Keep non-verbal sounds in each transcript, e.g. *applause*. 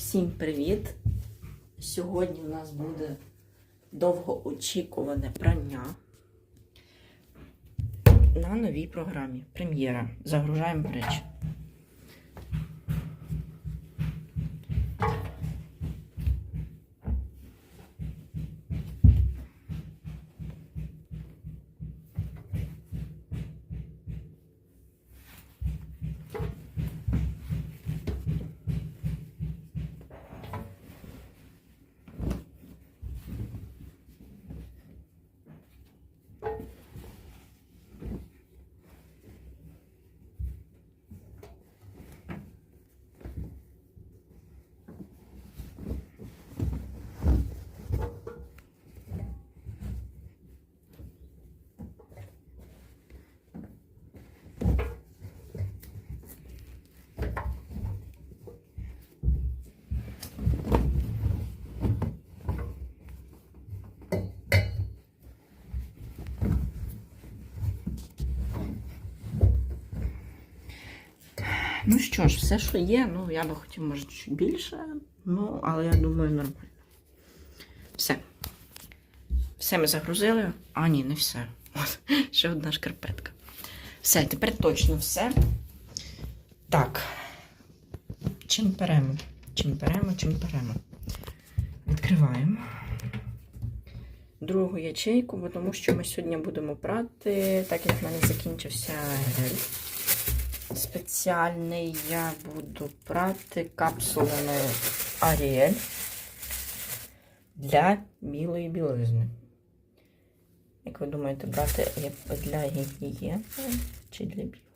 Всім привіт! Сьогодні у нас буде довгоочікуване прання на новій програмі. Прем'єра. Загружаємо речі. Ну що ж, все, що є, ну я би хотів, може, чуть більше, ну, але я думаю, нормально. Все. Все ми загрузили. А, ні, не все. От, *laughs* ще одна шкарпетка. Все, тепер точно все. Так. Чим беремо? Чим беремо, чим беремо. Відкриваємо другу ячейку, бо тому що ми сьогодні будемо брати, так як в мене закінчився гель спеціальний, я буду брати капсулами Ariel для білої білизни. Як ви думаєте, брати для гігієни чи для білого?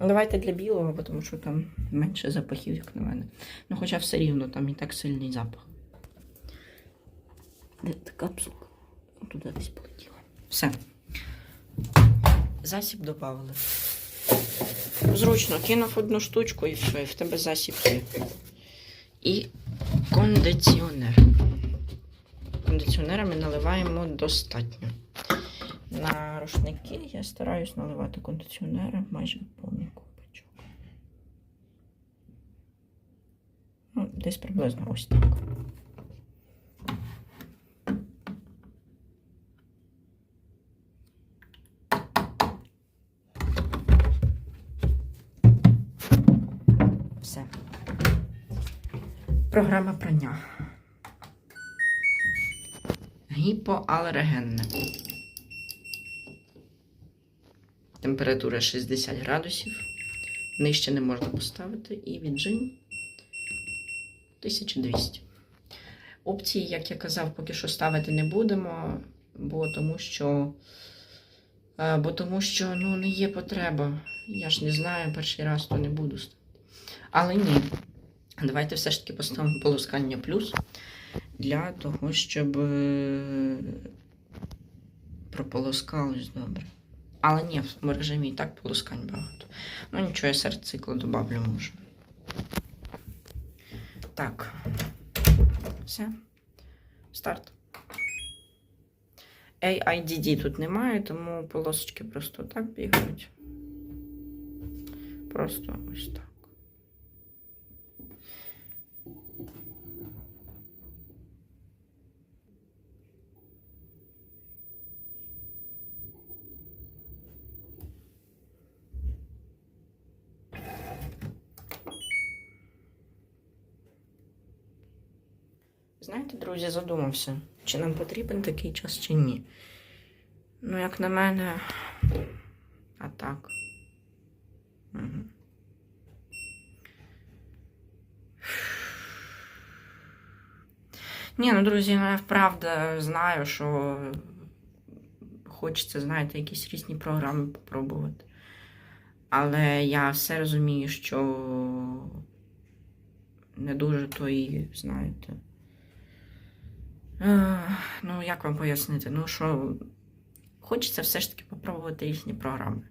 Ну, Давайте для білого, тому що там менше запахів, як на мене. Ну, хоча все рівно там і так сильний запах. Де та капсула? Туди десь полетіла. Все. Засіб додали. Зручно кинув одну штучку і все, і в тебе засіб є. І кондиціонер. Кондиціонера ми наливаємо достатньо. На рушники я стараюсь наливати кондиціонера майже повний купочок. Ну, десь приблизно ось так. Програма прання. Гіпоалергенне. Температура 60 градусів. Нижче не можна поставити. І віджим 1200. Опції, як я казав, поки що ставити не будемо, бо тому що, е, бо тому що ну, не є потреба. Я ж не знаю, перший раз то не буду ставити. Але ні. Давайте все ж таки поставимо полоскання плюс для того, щоб е, прополоскалось добре. Але ні, в режимі і так полоскань багато. Ну нічого, я серед циклу добавлю можу. Так. Все. Старт. AIDD тут немає, тому полосочки просто так бігають. Просто ось так. Знаєте, друзі, задумався, чи нам потрібен такий час, чи ні. Ну, як на мене, а так. Угу. Ні, ну, друзі, я вправда знаю, що хочеться, знаєте, якісь різні програми попробувати. Але я все розумію, що не дуже то і, знаєте. Ну, як вам пояснити? Ну, що хочеться все ж таки попробувати різні програми.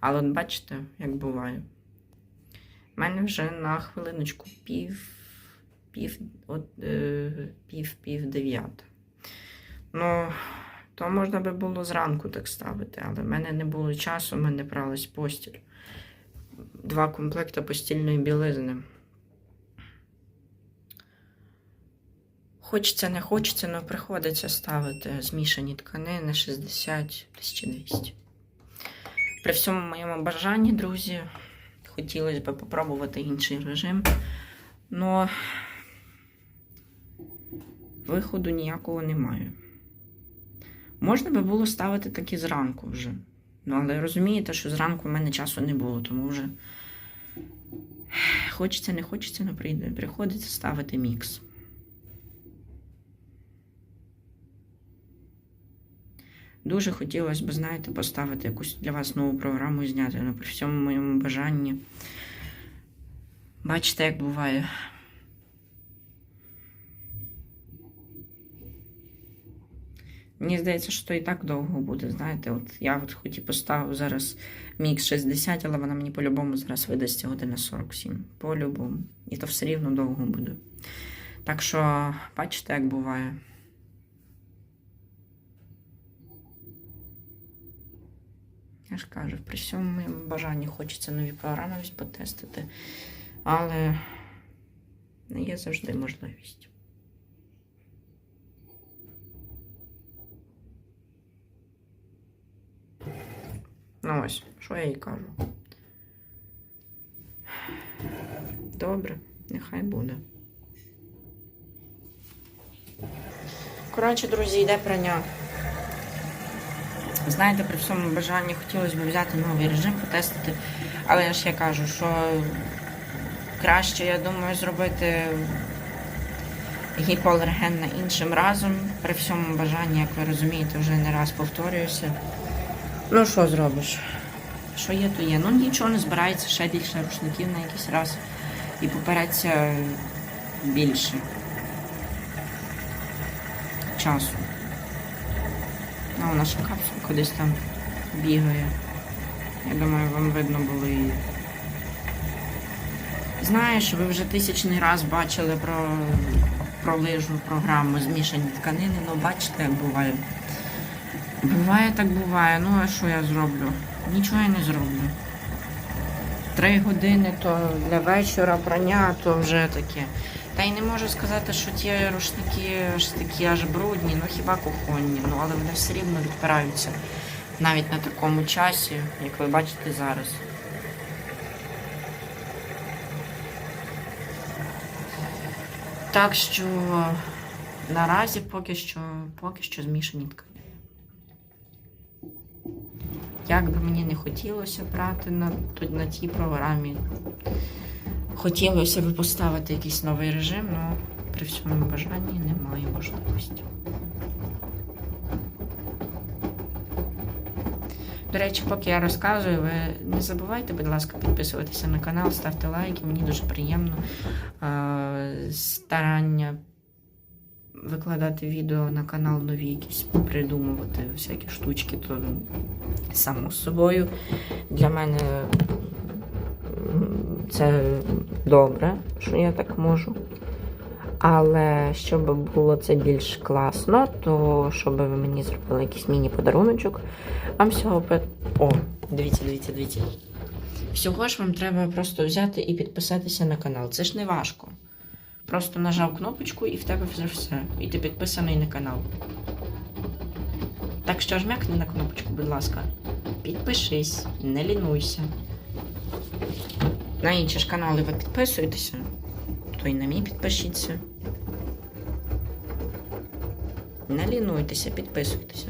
Але от бачите, як буває. У мене вже на хвилиночку пів, пів, от, е, пів, пів дев'ята. Ну, то можна би було зранку так ставити, але в мене не було часу, в мене бралась постіль. Два комплекти постільної білизни. Хочеться, не хочеться, але приходиться ставити змішані тканини 60 1200. При всьому моєму бажанні, друзі, хотілося б попробувати інший режим. Но виходу ніякого немає. Можна би було ставити такі зранку вже. Ну, але розумієте, що зранку в мене часу не було, тому вже хочеться, не хочеться, прийде. Приходиться ставити мікс. Дуже хотілося б, знаєте, поставити якусь для вас нову програму і зняти, але при всьому моєму бажанні. Бачите, як буває. Мені здається, що і так довго буде. Знаєте, от я от хоч і поставив зараз мікс 60, але вона мені по-любому зараз видасться година 47. По-любому. І то все рівно довго буде. Так що, бачите, як буває. Я ж кажу, при всьому моєму бажанні хочеться нові програми потестити, але не є завжди можливість. Ну ось, що я їй кажу. Добре, нехай буде. Коротше, друзі, йде прання. Знаєте, при всьому бажанні хотілося б взяти новий режим, потестити. Але я ж я кажу, що краще, я думаю, зробити гіпоалерген на іншим разом. При всьому бажанні, як ви розумієте, вже не раз повторююся. Ну, що зробиш? Що є, то є. Ну нічого не збирається, ще більше рушників на якийсь раз. І попереться більше часу. Ну, наша капсула кудись там бігає. Я думаю, вам видно було її. Знаєш, ви вже тисячний раз бачили про, про лижу програму змішані тканини, ну бачите, як буває. Буває так буває. Ну, а що я зроблю? Нічого я не зроблю. Три години то для вечора прання, то вже таке. Та й не можу сказати, що ті рушники аж такі аж брудні, ну хіба кухонні, ну але вони все рівно відпираються навіть на такому часі, як ви бачите зараз. Так що наразі поки що, поки що змішані тканини. Як би мені не хотілося брати на, на тій програмі, хотілося б поставити якийсь новий режим, але при всьому бажанні немає можливості. До речі, поки я розказую, ви не забувайте, будь ласка, підписуватися на канал, ставте лайки, мені дуже приємно. Старання викладати відео на канал нові якісь придумувати всякі штучки, то само собою. Для мене це добре, що я так можу. Але щоб було це більш класно, то щоб ви мені зробили якийсь міні-подаруночок, вам всього О, дивіться, дивіться, дивіться. Всього ж вам треба просто взяти і підписатися на канал. Це ж не важко. Просто нажав кнопочку і в тебе вже все. І ти підписаний на канал. Так що жмякни на кнопочку, будь ласка. Підпишись, не лінуйся. На інші ж канали ви підписуєтеся, то й на мій підпишіться. Не лінуйтеся, підписуйтеся.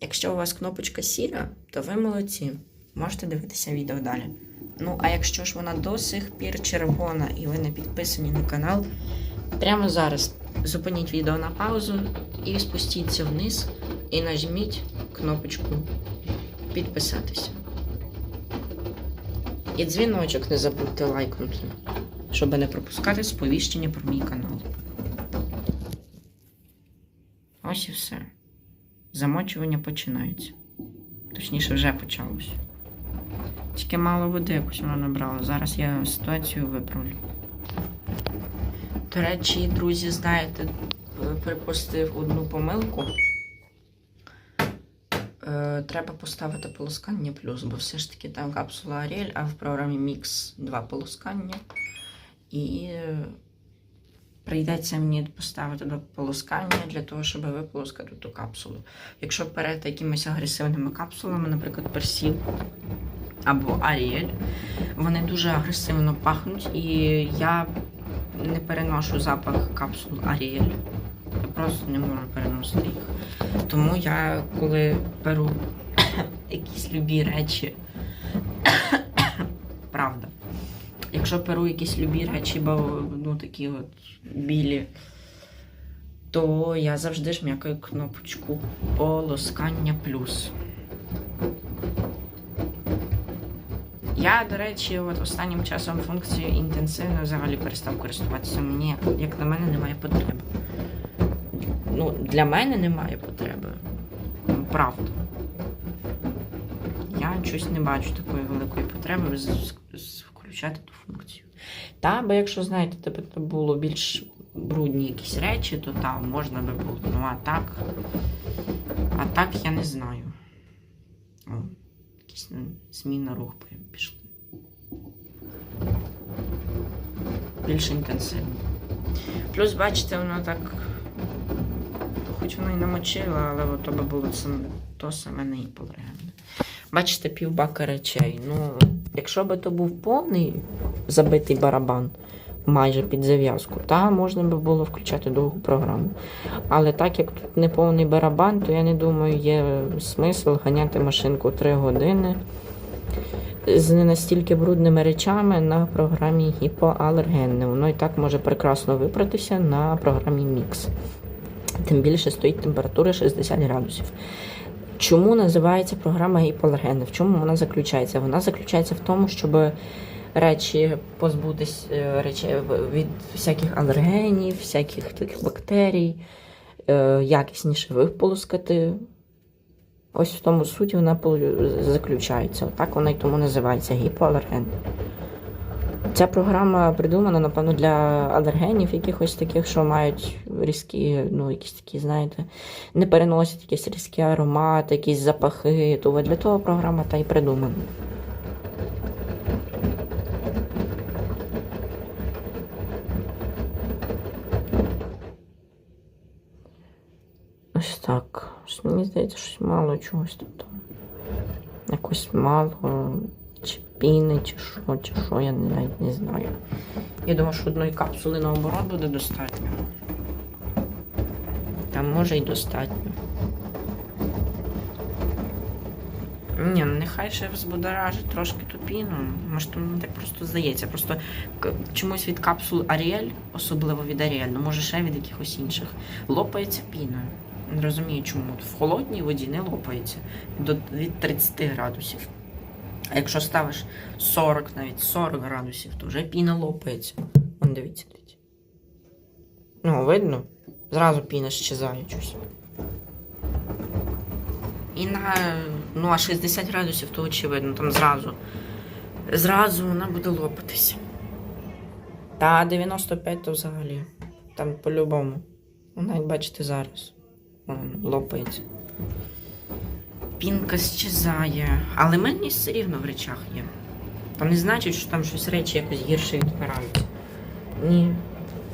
Якщо у вас кнопочка сіра, то ви молодці. Можете дивитися відео далі. Ну, а якщо ж вона до сих пір червона і ви не підписані на канал, прямо зараз зупиніть відео на паузу і спустіться вниз і нажміть кнопочку підписатися. І дзвіночок не забудьте лайкнути, щоб не пропускати сповіщення про мій канал. Ось і все. Замочування починається. Точніше, вже почалось. Тільки мало води якось вона набрала. Зараз я ситуацію виправлю. До речі, друзі, знаєте, припустив одну помилку. Е, Треба поставити полоскання плюс, бо все ж таки там капсула Ariel, а в програмі Mix два полоскання. І прийдеться мені поставити до полоскання для того, щоб виполоскати ту капсулу. Якщо перед якимись агресивними капсулами, наприклад, персів або аріель, вони дуже агресивно пахнуть, і я не переношу запах капсул аріель. Просто не можу переносити їх. Тому я, коли беру *coughs* якісь любі речі, *coughs* правда. Якщо беру якісь любі речі, бо ну такі от білі, то я завжди ж жмякаю кнопочку полоскання плюс. Я, до речі, от останнім часом функцією інтенсивно взагалі перестав користуватися. Мені, як на мене, немає потреби. Ну, для мене немає потреби. Правда. Я щось не бачу такої великої потреби включати ту функцію. Та, бо якщо, знаєте, тебе було більш брудні якісь речі, то там можна би було. Ну, а так. А так я не знаю. О, якийсь ну, зміна рух пішли. Більш інтенсивно. Плюс, бачите, воно так. Хоч воно і намочило, але от то би було то саме не полегне. Бачите, півбака речей. Ну, якщо би то був повний забитий барабан, майже під зав'язку, та можна би було включати довгу програму. Але так як тут не повний барабан, то я не думаю, є смисл ганяти машинку 3 години з не настільки брудними речами на програмі гіпоалергенне. Воно і так може прекрасно випратися на програмі Mix. Тим більше стоїть температура 60 градусів. Чому називається програма гіпоалергенна? В чому вона заключається? Вона заключається в тому, щоб речі позбутись е, речей від всяких алергенів, всяких таких бактерій, е, якісніше виполоскати. Ось в тому суті вона заключається. Отак вона й тому називається гіпоалерген. Ця програма придумана, напевно, для алергенів, якихось таких, що мають різкі, ну, якісь такі, знаєте, не переносять якісь різкі аромати, якісь запахи. То для того програма та й придумана. Ось так. Мені здається, щось мало чогось тут. Якось мало чи піни, чи що, чи що, я навіть не знаю. Я думаю, що одної капсули наоборот буде достатньо. Та може й достатньо. Ні, ну нехай ще взбудоражить трошки ту піну. Може, то мені так просто здається. Просто чомусь від капсул Аріель, особливо від Аріель, ну може ще від якихось інших, лопається піна. Не розумію, чому. В холодній воді не лопається до від 30 градусів. А якщо ставиш 40, навіть 40 градусів, то вже піна лопається. Вон дивіться, дивіться. Ну, видно? Зразу піна щезає щось. І на ну, а 60 градусів, то очевидно, там зразу. Зразу вона буде лопатися. Та 95 то взагалі. Там по-любому. Навіть бачите зараз. Вон, лопається. Пінка щезає. Але мені все рівно в речах є. Та не значить, що там щось речі якось гірше відпираються. Ні,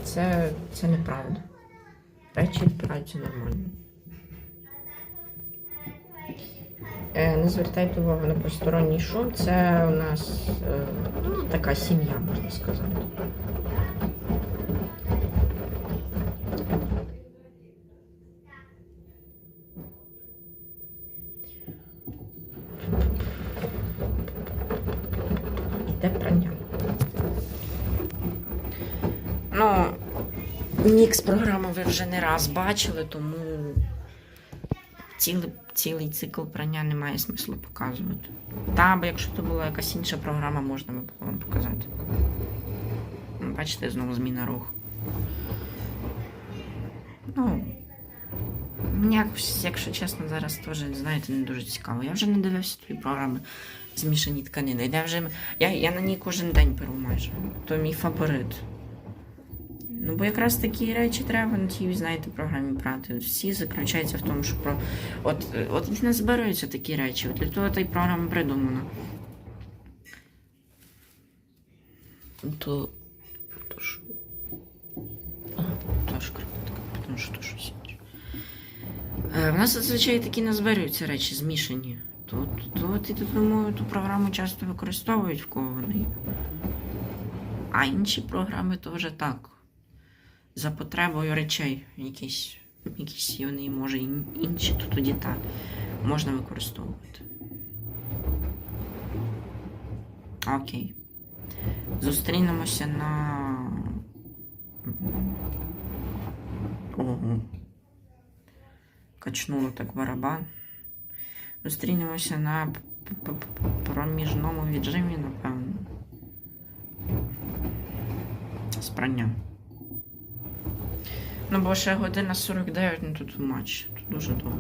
це, це неправда. Речі відпираються нормально. Е, Не звертайте увагу на посторонній шум. Це у нас е, ну, така сім'я, можна сказати. Іде прання. Ну, мікс програму ви вже не раз бачили, тому цілий, цілий цикл прання немає смислу показувати. Та, бо якщо це була якась інша програма, можна би вам показати. Ну, Бачите, знову зміна руху. Ну, мені якщо чесно, зараз теж, знаєте, не дуже цікаво. Я вже не дивився твої програми змішані тканини. Я, вже, я, я на ній кожен день беру майже. То мій фаворит. Ну, бо якраз такі речі треба на тій, знаєте, програмі брати. Всі заключаються в тому, що про. От, е, от не збираються такі речі. От для того та й програма придумана. То. то ж. що то щось інше. В нас зазвичай такі назбирюються речі змішані. Тут, тут, і тут, думаю, ту програму часто використовують в кого вони. А інші програми то вже так. За потребою речей якісь, якісь вони, може, ін- інші, то тоді так. Можна використовувати. Окей. Зустрінемося на. Ого. Качнуло так барабан. Зустрінемося на проміжному віджимі, напевно. З прання. Ну, бо ще година 49, ну тут матч. Тут дуже довго.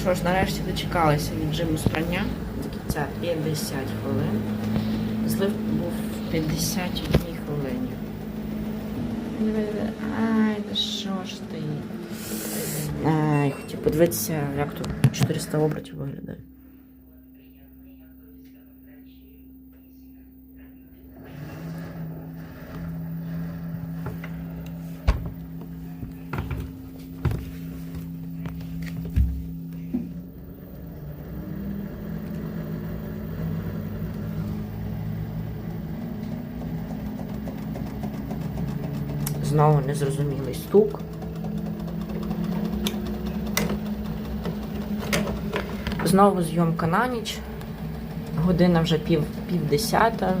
Що ж, нарешті дочекалися віджиму з прання. До кінця 50 хвилин. Злив був в 51 хвилині. Ай, да що ж ти? Ай, хотів подивитися, як тут 400 обертів виглядає. Знову незрозумілий стук. Знову зйомка на ніч. Година вже пів, пів десята.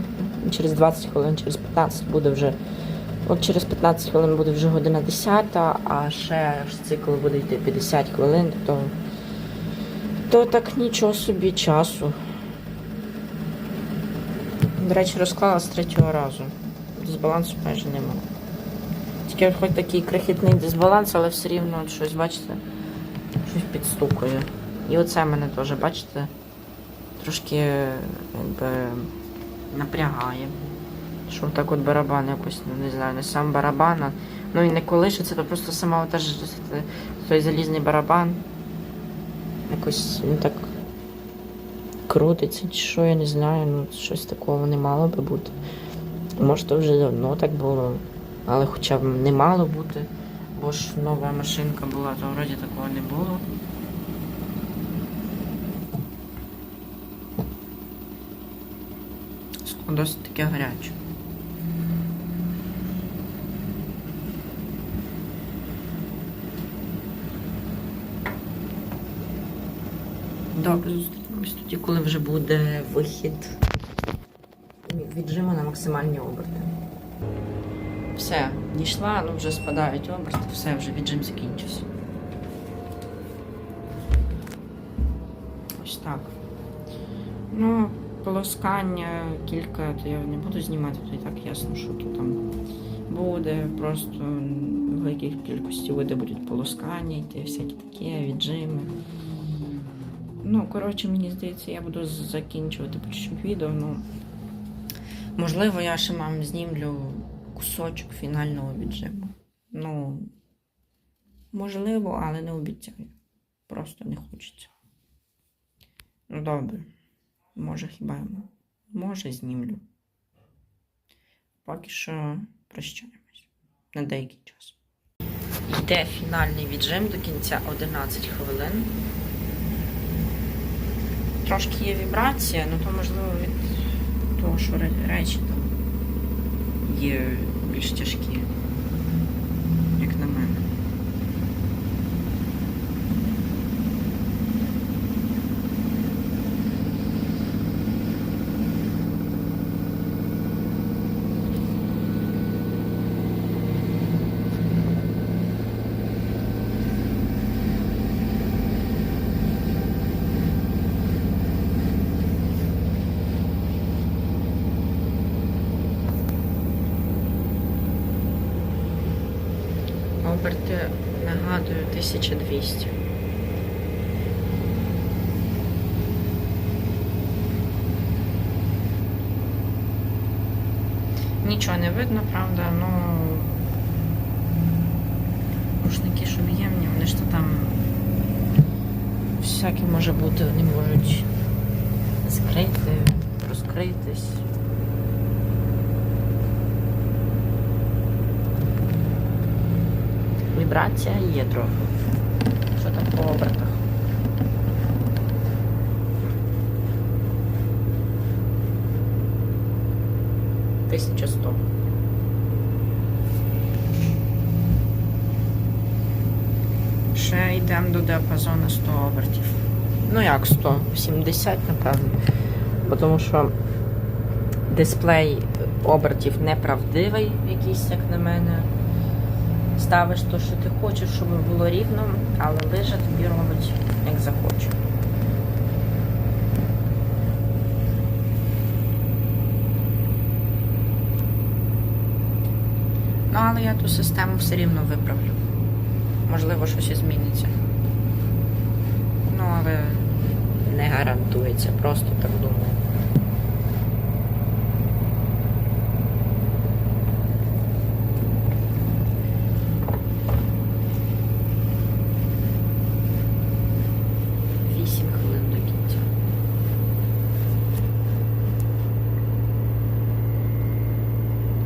Через 20 хвилин, через 15 буде вже. От через 15 хвилин буде вже година 10, а ще цикл буде йти 50 хвилин, то, то так нічого собі часу. До речі, розклала з третього разу. Дисбалансу майже немає. Тільки хоч такий крихітний дисбаланс, але все рівно щось, бачите, щось підстукує. І оце мене теж, бачите, трошки якби напрягає. Що так от барабан якось, ну не знаю, не сам барабан, а ну і не колишиться, то просто сама теж той залізний барабан. Якось він так крутиться, чи що, я не знаю, ну щось такого не мало би бути. Може, то вже давно так було. Але хоча б не мало бути, бо ж нова машинка була, то вроді такого не було. Досить таке гаряче. Добре, зустрінемось тоді, коли вже буде вихід віджиму на максимальні оберти. Все, дійшла, ну вже спадають оберти, все, вже віджим закінчився. Ось так. Ну, полоскання кілька, то я не буду знімати, то і так ясно, що тут там буде. Просто в великій кількості види будуть полоскання, йти всякі такі віджими. Ну, коротше, мені здається, я буду закінчувати поки відео. Ну, можливо, я ще вам знімлю кусочок фінального віджиму. Ну, можливо, але не обіцяю. Просто не хочеться. Ну, добре. Може, хіба м- може знімлю. Поки що прощаємось на деякий час. Йде фінальний віджим до кінця 11 хвилин. Трошки є вібрація, ну то можливо від того, що речі там є більш тяжкі, як на мене. Оберти, нагадую, 1200. Нічого не видно, правда, ну рушники ж об'ємні, вони ж то там всяке може бути, вони можуть закрити, розкритись. Вібрація є трохи. Що там по обертах? Тисяча сто. Ще йдемо до діапазону 100 обертів. Ну як 100? 70, напевно. Бо Тому що дисплей обертів неправдивий, якийсь, як на мене. Ставиш то, що ти хочеш, щоб було рівно, але лижа тобі робить, як захоче. Ну, але я ту систему все рівно виправлю. Можливо, щось і зміниться. Ну, але не гарантується, просто так думаю. Вісім хвилин до кінця.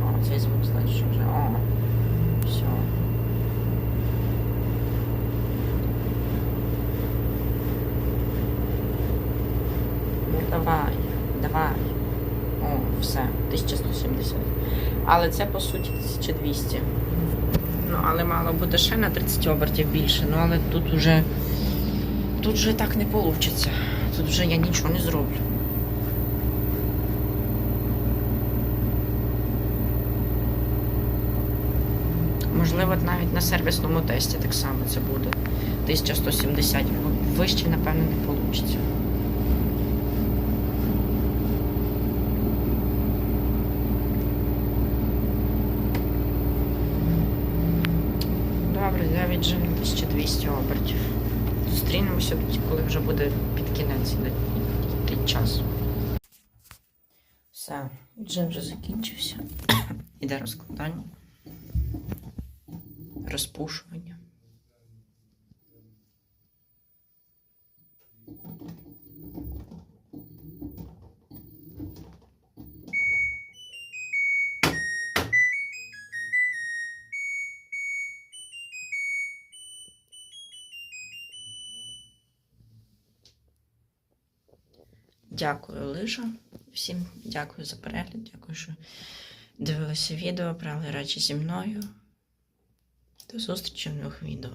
О, цей звук, значить, що вже. О, все. Ну давай, давай. О, все, 1170. Але це по суті 1200. Ну, але мало буде ще на 30 обертів більше. Ну, але тут уже. Тут вже так не вийде. Тут вже я нічого не зроблю. Можливо, навіть на сервісному тесті так само це буде. 1170. Вище, напевно, не вийде. На 1200 обертів. Зустрінемося коли вже буде під кінець йти час. Все, віджим вже закінчився. *coughs* Іде розкладання. Розпушування. Дякую, Лижа. Всім дякую за перегляд. Дякую, що дивилися відео, брали речі зі мною. До зустрічі в нових відео.